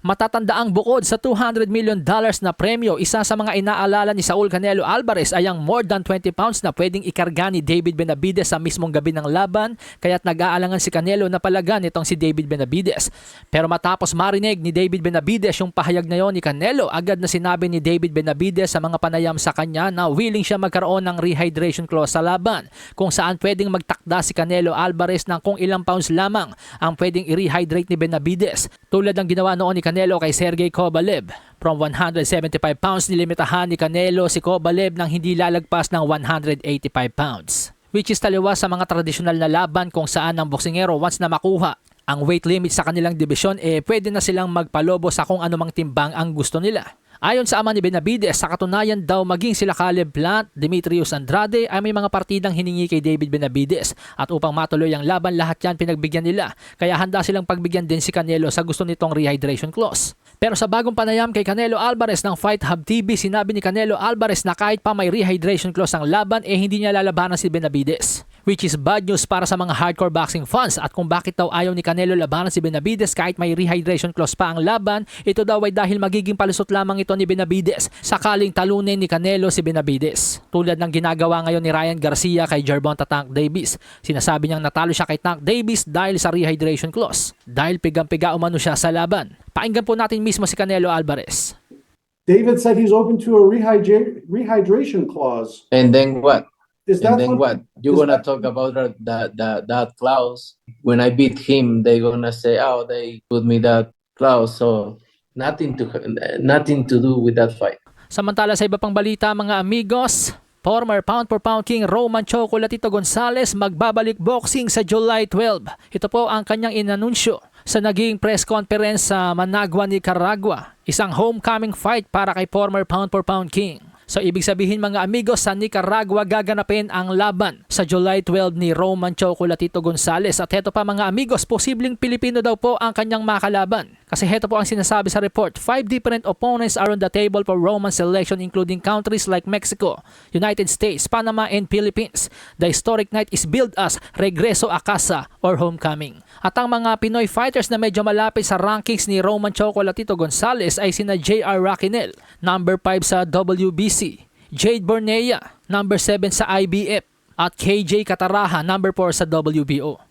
Matatandaang bukod sa 200 million dollars na premyo, isa sa mga inaalala ni Saul Canelo Alvarez ay ang more than 20 pounds na pwedeng ikarga ni David Benavides sa mismong gabi ng laban kaya't nag-aalangan si Canelo na palagan itong si David Benavides. Pero matapos marinig ni David Benavides yung pahayag na yon ni Canelo, agad na sinabi ni David Benavides sa mga panayam sa kanya na willing siya magkaroon ng rehydration clause sa laban kung saan pwedeng magtakda si Canelo Alvarez ng kung ilang pounds lamang ang pwedeng i-rehydrate ni Benavides tulad ng ginawa noon ni Canelo kay Sergey Kovalev. From 175 pounds nilimitahan ni Canelo si Kovalev ng hindi lalagpas ng 185 pounds. Which is taliwas sa mga tradisyonal na laban kung saan ang boksingero once na makuha ang weight limit sa kanilang dibisyon eh pwede na silang magpalobo sa kung anumang timbang ang gusto nila. Ayon sa ama ni Benavides, sa katunayan daw maging sila Caleb Plant, Demetrius Andrade ay may mga partidang hiningi kay David Benavides at upang matuloy ang laban lahat yan pinagbigyan nila kaya handa silang pagbigyan din si Canelo sa gusto nitong rehydration clause. Pero sa bagong panayam kay Canelo Alvarez ng Fight Hub TV, sinabi ni Canelo Alvarez na kahit pa may rehydration clause ang laban eh hindi niya lalabanan si Benavides. Which is bad news para sa mga hardcore boxing fans at kung bakit daw ayaw ni Canelo labanan si Benavides kahit may rehydration clause pa ang laban, ito daw ay dahil magiging palusot lamang ito ni Benavides sakaling talunin ni Canelo si Benavides. Tulad ng ginagawa ngayon ni Ryan Garcia kay Gervonta Tank Davis. Sinasabi niyang natalo siya kay Tank Davis dahil sa rehydration clause. Dahil pigang-piga umano siya sa laban. Pakinggan po natin mismo si Canelo Alvarez. David said he's open to a rehydra- rehydration clause. And then what? Is And then what? what? You is gonna that- talk about that that that, clause? When I beat him, they gonna say, "Oh, they put me that clause." So nothing to nothing to do with that fight. Samantala sa iba pang balita mga amigos, former pound for pound king Roman Chocolatito Gonzalez magbabalik boxing sa July 12. Ito po ang kanyang inanunsyo sa naging press conference sa Managua, Nicaragua. Isang homecoming fight para kay former pound for pound king. So ibig sabihin mga amigos sa Nicaragua gaganapin ang laban sa July 12 ni Roman Chocolatito Gonzalez at heto pa mga amigos posibleng Pilipino daw po ang kanyang makalaban. Kasi heto po ang sinasabi sa report, five different opponents are on the table for Roman selection including countries like Mexico, United States, Panama, and Philippines. The historic night is billed as Regreso a Casa or Homecoming. At ang mga Pinoy fighters na medyo malapit sa rankings ni Roman Chocolatito Gonzalez ay sina J.R. Raquinel, number 5 sa WBC, Jade Bornea, number 7 sa IBF, at KJ Kataraha, number 4 sa WBO.